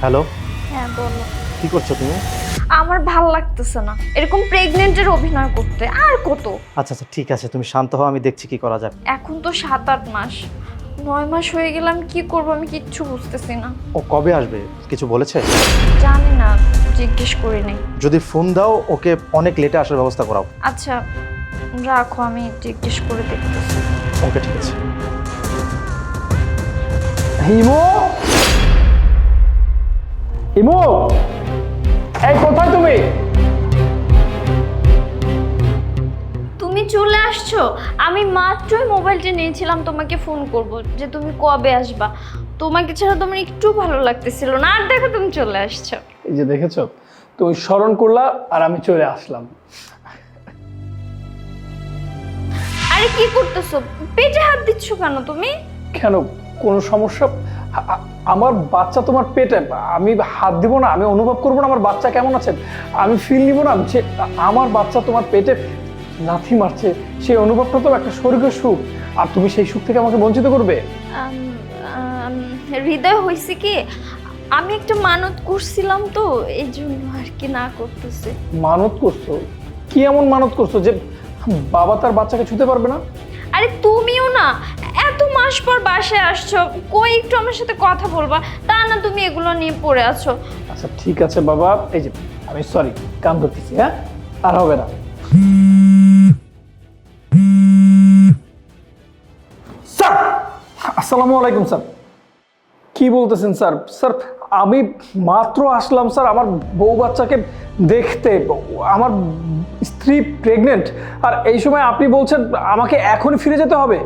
Hello হ্যাঁ বলো। কি করছ তুমি? আমার ভালো লাগতেছে না। এরকম প্রেগনেন্টের অভিনয় করতে। আর কত? আচ্ছা আচ্ছা ঠিক আছে তুমি শান্ত হও আমি দেখছি কি করা যায়। এখন তো সাত আট মাস। নয় মাস হয়ে গেলাম কি করব আমি কিচ্ছু বুঝতেছি না। ও কবে আসবে? কিছু বলেছে? জানি না জিজ্ঞেস করি নাই। যদি ফোন দাও ওকে অনেক লেটে আসার ব্যবস্থা করাও। আচ্ছা রাখো আমি জিজ্ঞেস করে দেখতেছি। ওকে ঠিক আছে। হিমো! হিমো এই কোথায় তুমি? তুমি চলে আসছো? আমি মাত্রই মোবাইলটা নিয়েছিলাম তোমাকে ফোন করব যে তুমি কবে আসবা। তোমাকে ছাড়া তোমার একটু ভালো লাগতেছিল না। আর দেখো তুমি চলে আসছো। এই যে দেখেছ? তুমি স্মরণ করলা আর আমি চলে আসলাম। আরে কি করতেছো? পেটে হাত দিচ্ছ কেন তুমি? কেন? কোনো সমস্যা? আমার বাচ্চা তোমার পেটে আমি হাত দিব না আমি অনুভব করব না আমার বাচ্চা কেমন আছে? আমি ফিল নিব না যে আমার বাচ্চা তোমার পেটে লাথি মারছে সেই অনুভবটা তো একটা স্বর্গীয় সুখ। আর তুমি সেই সুখ থেকে আমাকে বঞ্চিত করবে? হৃদয় হয়েছে কি আমি একটা মানত করছিলাম তো এই জন্য আর কি না করতেছে। মানত করছ? কি এমন মানত করছ যে বাবা তার বাচ্চাকে ছুতে পারবে না? আরে তুমিও না মাস পর বাসায় আসছো। কই একটু আমার সাথে কথা বলবা? তা না, তুমি এগুলো নিয়ে পড়ে আছো। আচ্ছা ঠিক আছে বাবা। এই যে, আমি সরি কাম করতেছি হ্যাঁ? আর হবে না। স্যার, আসসালামু আলাইকুম, স্যার। কি বলতেছেন, স্যার? স্যার, আমি মাত্র আসলাম, স্যার, আমার বউ বাচ্চাকে দেখতে। আমার স্ত্রী প্রেগনেন্ট আর এই সময় আপনি বলছেন, আমাকে এখনই ফিরে যেতে হবে।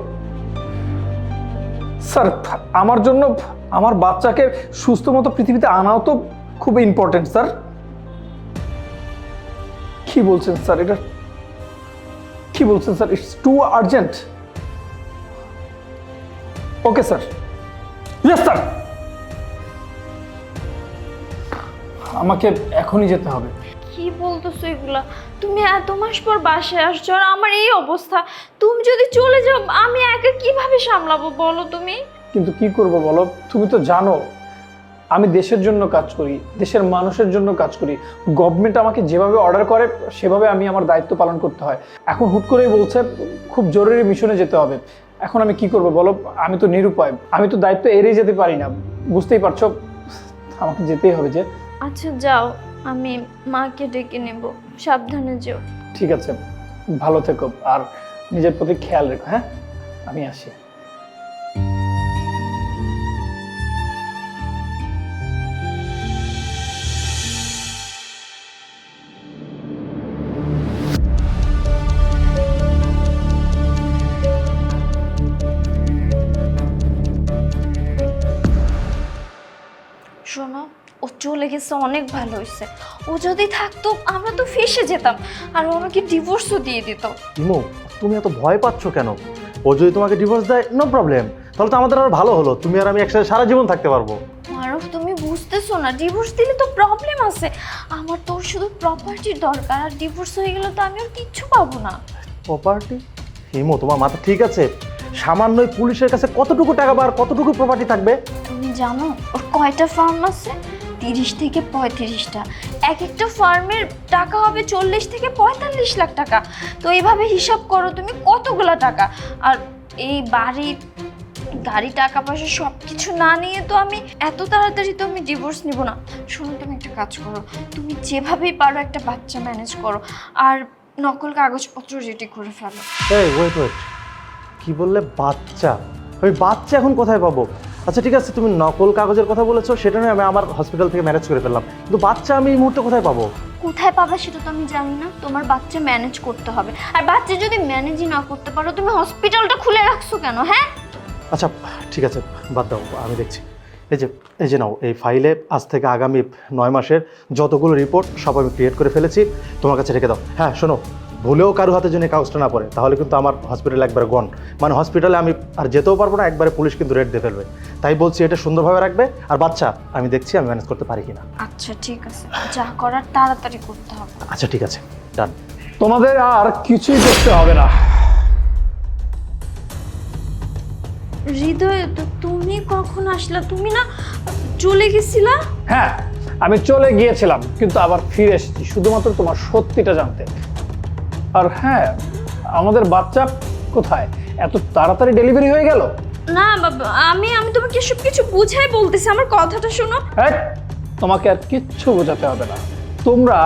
স্যার, আমার জন্য আমার বাচ্চাকে সুস্থ মতো পৃথিবীতে আনাও তো খুব ইম্পর্টেন্ট স্যার। কি বলছেন, স্যার? এটা কি বলছেন, sir? It's too urgent okay sir. Yes sir. আমাকে এখনই যেতে হবে। কি বলতেছো এগুলা? তুমি এত মাস পর বাসায় আসছো আর আমার এই অবস্থা। তুমি যদি চলে যাও আমি একা কীভাবে সামলাবো বলো তুমি? কিন্তু কি করব বলো? তুমি তো জানো আমি দেশের জন্য কাজ করি দেশের মানুষের জন্য কাজ করি। গভর্নমেন্ট আমাকে যেভাবে অর্ডার করে সেভাবে আমি আমার দায়িত্ব পালন করতে হয়। এখন হুট করেই বলছে খুব জরুরি মিশনে যেতে হবে। এখন আমি কি করব বলো? আমি তো নিরুপায় আমি তো দায়িত্ব এড়িয়ে যেতে পারি না। বুঝতেই পারছ আমাকে যেতেই হবে যে। আচ্ছা যাও। আমি মাকে ডেকে নেব। সাবধানে যেও। ঠিক আছে, ভালো থেকো। আর নিজের প্রতি খেয়াল রেখো হ্যাঁ? আমি আসি। ও চলে গেছে অনেক ভালো হয়েছে। ও যদি থাকতো আমরা তো ফেসে যেতাম। আর ও আমাকে ডিভোর্সও দিয়ে দিত। ইমো তুমি এত ভয় পাচ্ছ কেন? ও যদি তোমাকে ডিভোর্স দেয় নো প্রবলেম তাহলে তো আমাদের আর ভালো হলো তুমি আর আমি একসাথে সারা জীবন থাকতে পারব। মারুফ তুমি বুঝতেছো না ডিভোর্স দিলে তো প্রবলেম আছে। আমার তোর শুধু প্রপার্টির দরকার আর ডিভোর্স হয়ে গেলে তো আমি আর কিচ্ছু পাবো না। প্রপার্টি হিমো তোমার মাথা ঠিক আছে। সামান্যই পুলিশের কাছে কতটুকু টাকা বা আর কতটুকু প্রপার্টি থাকবে? তুমি জানো ওর কয়টা ফার্ম আছে? তিরিশ থেকে পঁয়ত্রিশটা। এক একটা ফার্মের টাকা হবে চল্লিশ থেকে পঁয়তাল্লিশ লাখ টাকা। তো এইভাবে হিসাব করো তুমি কতগুলা টাকা। আর এই বাড়ির গাড়ি, টাকা পয়সা সব কিছু না নিয়ে তো আমি এত তাড়াতাড়ি তো আমি ডিভোর্স নিব না। শোনো, তুমি একটা কাজ করো। তুমি যেভাবেই পারো একটা বাচ্চা ম্যানেজ করো। আর নকল কাগজপত্র রেডি করে ফেলো। কি বললে? বাচ্চা। ওই বাচ্চা এখন কোথায় পাবো? আচ্ছা ঠিক আছে তুমি নকল কাগজের কথা বলেছ সেটা নয় আমি আমার হসপিটাল থেকে ম্যানেজ করে ফেললাম। কিন্তু বাচ্চা আমি এই মুহূর্তে কোথায় পাবো? কোথায় পাবা সেটা তো আমি জানি না। তোমার বাচ্চা ম্যানেজ করতে হবে। আর বাচ্চা যদি ম্যানেজই না করতে পারো তুমি হসপিটালটা খুলে রাখছো কেন হ্যাঁ? আচ্ছা ঠিক আছে বাদ দাও আমি দেখছি। এই যে এই যে নাও এই ফাইলে আজ থেকে আগামী নয় মাসের যতগুলো রিপোর্ট সব আমি ক্রিয়েট করে ফেলেছি। তোমার কাছে রেখে দাও। হ্যাঁ শোনো ভুলেও কারও হাতে জন্য কাগজটা না পড়ে তাহলে কিন্তু আমার হসপিটাল একবার গন মানে হসপিটালে আমি আর যেতেও পারব না একবারে পুলিশ কিন্তু রেড দিয়ে ফেলবে। তাই বলছি এটা সুন্দরভাবে রাখবে। আর বাচ্চা আমি দেখছি আমি ম্যানেজ করতে পারি কিনা। আচ্ছা ঠিক আছে। যা করার তাড়াতাড়ি করতে হবে। আচ্ছা ঠিক আছে। ডান তোমাদের আর কিছুই করতে হবে না। হৃদয় তো তুমি কখন আসলা? তুমি না চলে গেছিলা? হ্যাঁ আমি চলে গিয়েছিলাম কিন্তু আবার ফিরে এসেছি। শুধুমাত্র তোমার সত্যিটা জানতে। আর হ্যাঁ আমাদের বাচ্চা কোথায়? এত তাড়াতাড়ি ডেলিভারি হয়ে গেল? না বাবা আমি আমি তোমাকে সব কিছু বুঝাই বলতেছি আমার কথাটা শোনো। হ্যাঁ তোমাকে আর কিচ্ছু বোঝাতে হবে না। তোমরা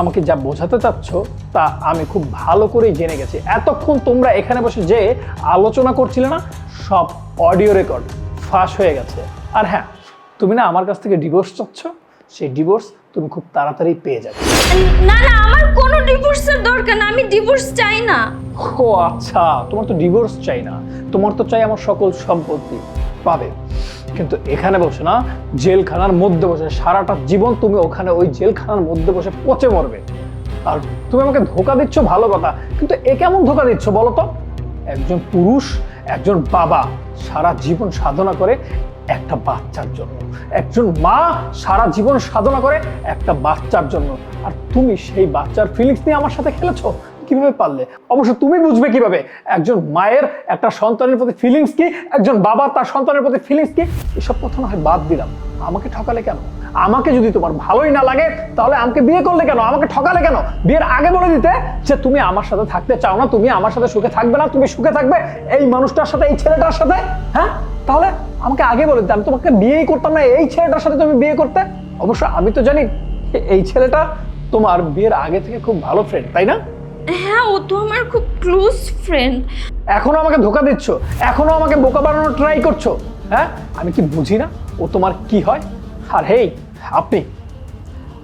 আমাকে যা বোঝাতে চাচ্ছ তা আমি খুব ভালো করেই জেনে গেছি। এতক্ষণ তোমরা এখানে বসে যে আলোচনা করছিলে না সব অডিও রেকর্ড ফাঁস হয়ে গেছে। আর হ্যাঁ তুমি না আমার কাছ থেকে ডিভোর্স চাচ্ছ? সেই ডিভোর্স তুমি খুব তাড়াতাড়ি পেয়ে যাবে। না না আমার কোনো ডিভোর্সের দরকার না আমি ডিভোর্স চাই না। ও আচ্ছা তোমার তো ডিভোর্স চাই না তোমার তো চাই আমার সকল সম্পত্তি পাবে। কিন্তু এখানে বসে না জেলখানার মধ্যে বসে সারাটা জীবন তুমি ওখানে ওই জেলখানার মধ্যে বসে পচে মরবে। আর তুমি আমাকে ধোকা দিচ্ছ ভালো কথা কিন্তু এ কেমন ধোকা দিচ্ছ বলো তো? একজন পুরুষ একজন বাবা সারা জীবন সাধনা করে একটা বাচ্চার জন্য। একজন মা সারা জীবন সাধনা করে একটা বাচ্চার জন্য। আর তুমি সেই বাচ্চার ফিলিংস নিয়ে আমার সাথে খেলেছো? কীভাবে পারলে? অবশ্য তুমি বুঝবে কীভাবে? একজন মায়ের একটা সন্তানের প্রতি ফিলিংস কি? একজন বাবা তার সন্তানের প্রতি ফিলিংস কি? এসব কথা না হয় বাদ দিলাম। আমাকে ঠকালে কেন? আমাকে যদি তোমার ভালোই না লাগে, তাহলে আমাকে বিয়ে করলে কেন? আমাকে ঠকালে কেন? বিয়ের আগে বলে দিতে যে তুমি আমার সাথে থাকতে চাও না, তুমি আমার সাথে সুখে থাকবে না, তুমি সুখে থাকবে এই মানুষটার সাথে, এই ছেলেটার সাথে হ্যাঁ? তাহলে আমাকে আগে বলে দিতে আমি তোমাকে বিয়েই করতাম না এই ছেলেটার সাথে তুমি বিয়ে করতে? অবশ্য আমি তো জানি এই ছেলেটা তোমার বিয়ের আগে থেকে খুব ভালো ফ্রেন্ড তাই না? হ্যাঁ ও তো আমার খুব ক্লোজ ফ্রেন্ড এখনও আমাকে ধোকা দিচ্ছ? এখনও আমাকে বোকা বানানোর ট্রাই করছ? হ্যাঁ? আমি কি বুঝি না ও তোমার কি হয়? আর হেই আপনি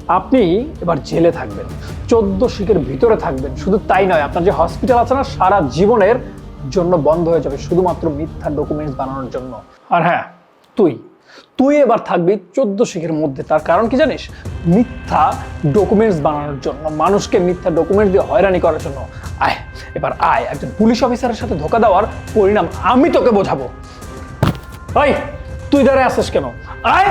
আপনি এবার জেলে থাকবেন চোদ্দ শিখের ভিতরে থাকবেন। শুধু তাই নয় আপনার যে হসপিটাল আছে না সারা জীবনের জন্য বন্ধ হয়ে যাবে শুধুমাত্র মিথ্যা ডকুমেন্টস বানানোর জন্য। আর হ্যাঁ তুই। তুই এবার থাকবি চোদ্দ শিখের মধ্যে। তার কারণ কি জানিস? মিথ্যা ডকুমেন্টস বানানোর জন্য, মানুষকে মিথ্যা ডকুমেন্ট দিয়ে হয়রানি করার জন্য। আয়, এবার আয়, একজন পুলিশ অফিসারের সাথে ধোকা দেওয়ার পরিণাম আমি তোকে বোঝাবো। ওই তুই দাঁড়ায় আসিস কেন? আয়!